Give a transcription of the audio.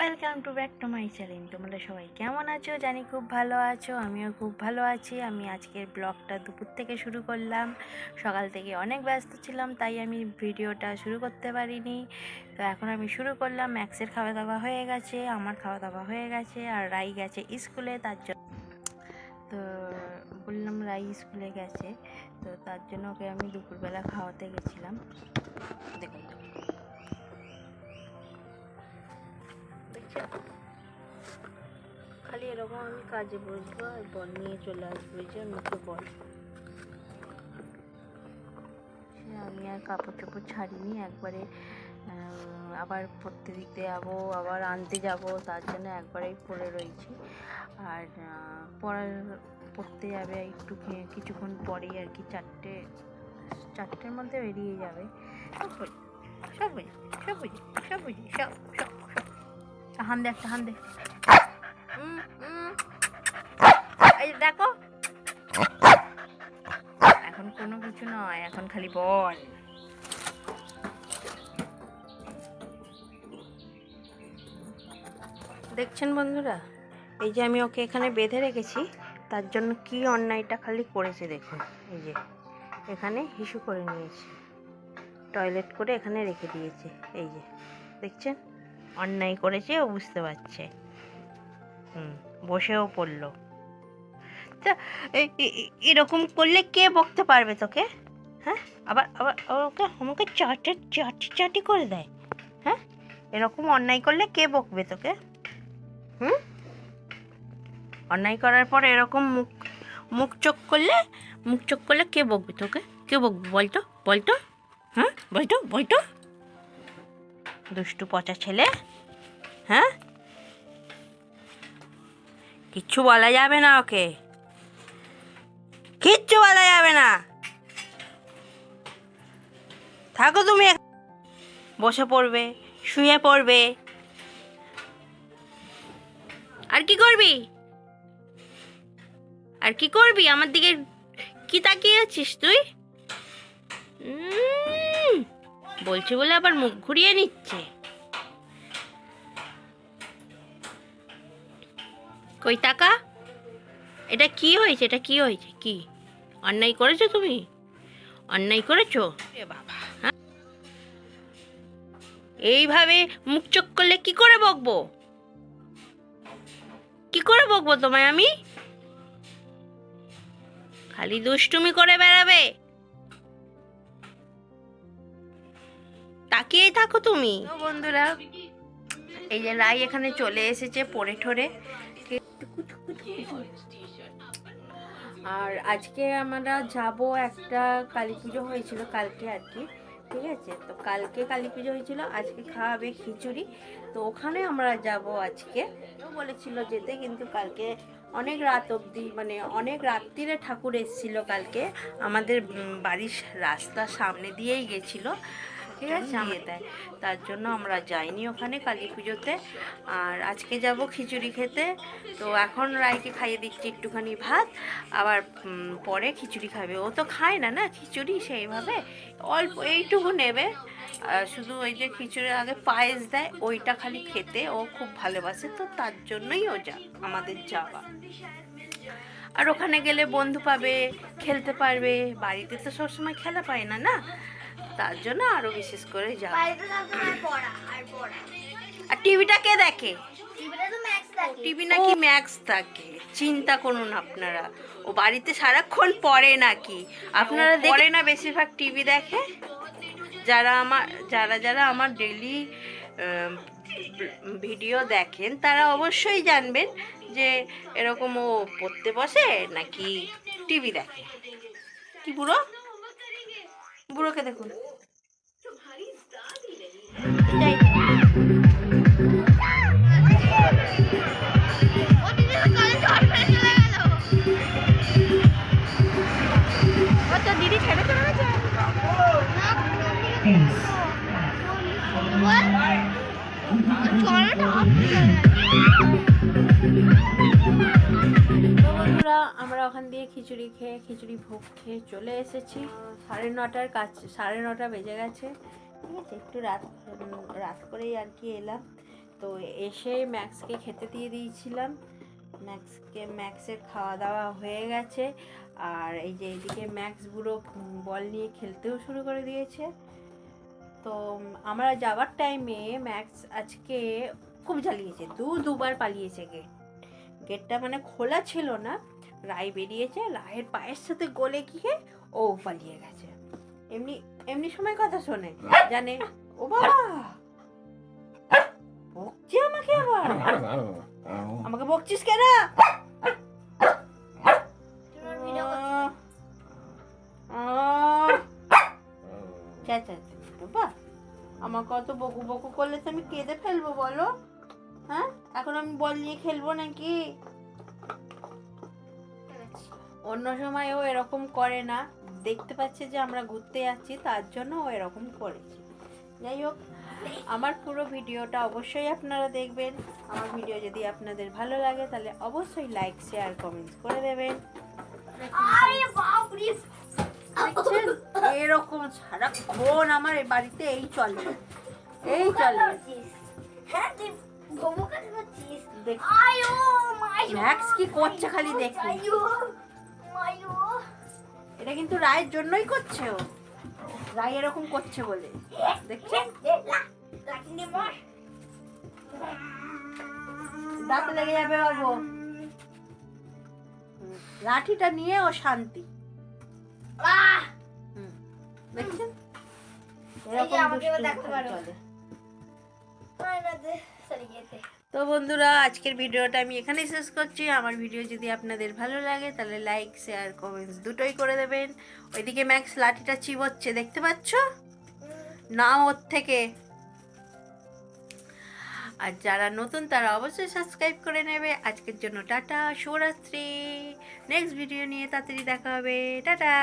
Welcome to back to my channel তোমরা সবাই কেমন আছো? জানি খুব ভালো আছো, আমিও খুব ভালো আছি। আমি আজকের ব্লগটা দুপুর থেকে শুরু করলাম। সকাল থেকে অনেক ব্যস্ত ছিলাম, তাই আমি ভিডিওটা শুরু করতে পারিনি। তো এখন আমি শুরু করলাম। ম্যাক্সের খাওয়া দাওয়া হয়ে গেছে, আমার খাওয়া দাওয়া হয়ে গেছে, আর রাই গেছে স্কুলে তার জন্য তো বললাম রাই স্কুলে গেছে, তো তার জন্য ওকে আমি দুপুরবেলা খাওয়াতে গেছিলাম। দেখুন খালি এরকম আমি কাজে বসবো আর বল নিয়ে চলে আসব, এই যে মুখে বল আমি আর কাপড় চোপড় ছাড়িনি, একবারে আবার পড়তে দিতে যাব, আবার আনতে যাব, তার জন্য একবারেই পড়ে রয়েছি। আর পড়ার, পড়তে যাবে একটু কিছুক্ষণ পরেই আর কি, চারটে, চারটের মধ্যে বেরিয়ে যাবে। সব বুঝি সব বুঝি সব বুঝি সব বুঝি, সব সব। হান দে, একটা হান দে। এই দেখো। এখন কোনো কিছু নয়, এখন খালি বল। দেখছেন বন্ধুরা? এই যে আমি ওকে এখানে বেঁধে রেখেছি, তার জন্য কি অন্যায়টা খালি করেছে দেখুন। এই যে, এখানে হিসু করে নিয়েছে, টয়লেট করে এখানে রেখে দিয়েছে, এই যে, দেখছেন? অন্যায় করেছে ও বুঝতে পারছে। হুম, বসেও পড়ল। তা এরকম করলে কে বকতে পারবে তোকে? হ্যাঁ? আবার আবার ওকে, আমাকে চাটে, চাটি চাটি করে দেয়। হ্যাঁ? এরকম অন্যায় করলে কে বকবে তোকে? হুম? অন্যায় করার পর এরকম মুখ মুখ চোখ করলে, মুখ চোখ করলে কে বকবে তোকে? কে বকবে বলতো? বলতো? হ্যাঁ? বলতো? বলতো? দুষ্টু পচা ছেলে। হ্যাঁ? কিচ্ছু বলা যাবে না ওকে। কিচ্ছু বলা যাবে না। থাকো তুমি বসে পড়বে, শুয়ে পড়বে। আর কি করবি? আর কি করবি? আমার দিকে কি তাকিয়ে আছিস তুই বলছি বলে আবার মুখ ঘুরিয়ে নিচ্ছে। কই টাকা? এটা কি হয়েছে? এটা কি হয়েছে? কি? অন্যায় করেছ তুমি? অন্যায় করেছ? এ বাবা। হ্যাঁ? এইভাবে মুখ চোখ করলে কি করে বকবো? কি করে বকবো তোমায় আমি? খালি দুষ্টুমি করে বেড়াবে। তাকিয়েই থাকো তুমি। বন্ধুরা এই যে রাই এখানে চলে এসেছে পড়ে ঠরে। আর আজকে আমরা যাব একটা কালী পুজো হয়েছিল কালকে আর কি, ঠিক আছে? তো কালকে কালী পুজো হয়েছিল, আজকে খাওয়াবে খিচুড়ি। তো ওখানে আমরা যাব আজকে। বলেছিল যেতে, কিন্তু কালকে অনেক রাত অবধি মানে অনেক রাত্রিরে ঠাকুর এসেছিল কালকে। আমাদের বাড়ির রাস্তা সামনে দিয়েই গেছিল। ঠিক আছে দিয়ে দেয় তার জন্য আমরা যাইনি ওখানে কালী পুজোতে। আর আজকে যাব খিচুড়ি খেতে। তো এখন রায়কে খাইয়ে দিচ্ছি একটুখানি ভাত। আবার পরে খিচুড়ি খাবে। ও তো খায় না না? খিচুড়ি সেইভাবে। অল্প এইটুকু নেবে। শুধু ওই যে খিচুড়ির আগে পায়েস দেয় ওইটা খালি খেতে। ও খুব ভালোবাসে। তো তার জন্যই ও যা আমাদের যাওয়া। আর ওখানে গেলে বন্ধু পাবে খেলতে পারবে। বাড়িতে তো সবসময় খেলা পায় না না? তার জন্য আরও বিশেষ করে বাড়িতে আর টিভিটা কে দেখে? টিভিতে তো ম্যাক্স থাকে টিভি নাকি ম্যাক্স থাকে চিন্তা করুন আপনারা। ও বাড়িতে সারাক্ষণ পড়ে নাকি? আপনারা পড়ে না বেশিরভাগ টিভি দেখে। যারা আমার যারা যারা আমার ডেলি ভিডিও দেখেন তারা অবশ্যই জানবেন যে এরকম ও পড়তে বসে নাকি টিভি দেখে। কি বুড়ো? বুড়োকে দেখুন। আমরা ওখান দিয়ে খিচুড়ি খেয়ে খিচুড়ি ভোগ খেয়ে চলে এসেছি। সাড়ে নটার কাছ সাড়ে নটা বেজে গেছে। ঠিক আছে, একটু রাত রাত করেই আর কি এলাম। তো এসে ম্যাক্সকে খেতে দিয়ে দিয়েছিলাম। ম্যাক্সকে, ম্যাক্সের খাওয়া দাওয়া হয়ে গেছে। আর এই যে এইদিকে ম্যাক্স বুড়ো বল নিয়ে খেলতেও শুরু করে দিয়েছে। তো আমরা যাওয়ার টাইমে ম্যাক্স আজকে খুব জ্বালিয়েছে দু দুবার পালিয়েছে গেট গেটটা মানে খোলা ছিল না রায় বেরিয়েছে রায়ের পায়ের সাথে গলে গিয়ে ও পালিয়ে গেছে। এমনি এমনি সময় কথা শোনে জানে ও বাবা বকছে আমাকে আবার? আমাকে বকছিস কেন? তোমার ভিডিও বাবা আমার কত বকু বকু করলে তো আমি কেঁদে ফেলব, বলো? হ্যাঁ? এখন আমি বল নিয়ে খেলব নাকি? অন্য সময় ও এরকম করে না। দেখতে পাচ্ছে যে আমরা ঘুরতে যাচ্ছি, তার জন্য ও এরকম করেছে। যাই হোক, আমার পুরো ভিডিওটা অবশ্যই আপনারা দেখবেন। আমার ভিডিও যদি আপনাদের ভালো লাগে, তাহলে অবশ্যই লাইক শেয়ার কমেন্টস করে দেবেন। দেখছেন? এরকম সারাক্ষণ আমার এই বাড়িতে এই চলে। এই চলে। ম্যাক্স কি করছে খালি এটা কিন্তু রায়ের জন্যই করছে ও। রায় এরকম করছে বলে। দেখছেন? দাঁত লেগে যাবে বাবু। লাঠিটা নিয়ে ও শান্তি। দেখছেন? তো বন্ধুরা আজকের ভিডিওটা আমি এখানেই শেষ করছি। আমার ভিডিও যদি আপনাদের ভালো লাগে তাহলে লাইক শেয়ার কমেন্টস দুটোই করে দেবেন। ওইদিকে ম্যাক্স লাঠিটা চিবচ্ছে দেখতে পাচ্ছ? না ওর থেকে। আর যারা নতুন, তারা অবশ্যই সাবস্ক্রাইব করে নেবে। আজকের জন্য টাটা, শুভরাত্রি। নেক্সট ভিডিও নিয়ে তাড়াতাড়ি দেখা হবে। টাটা!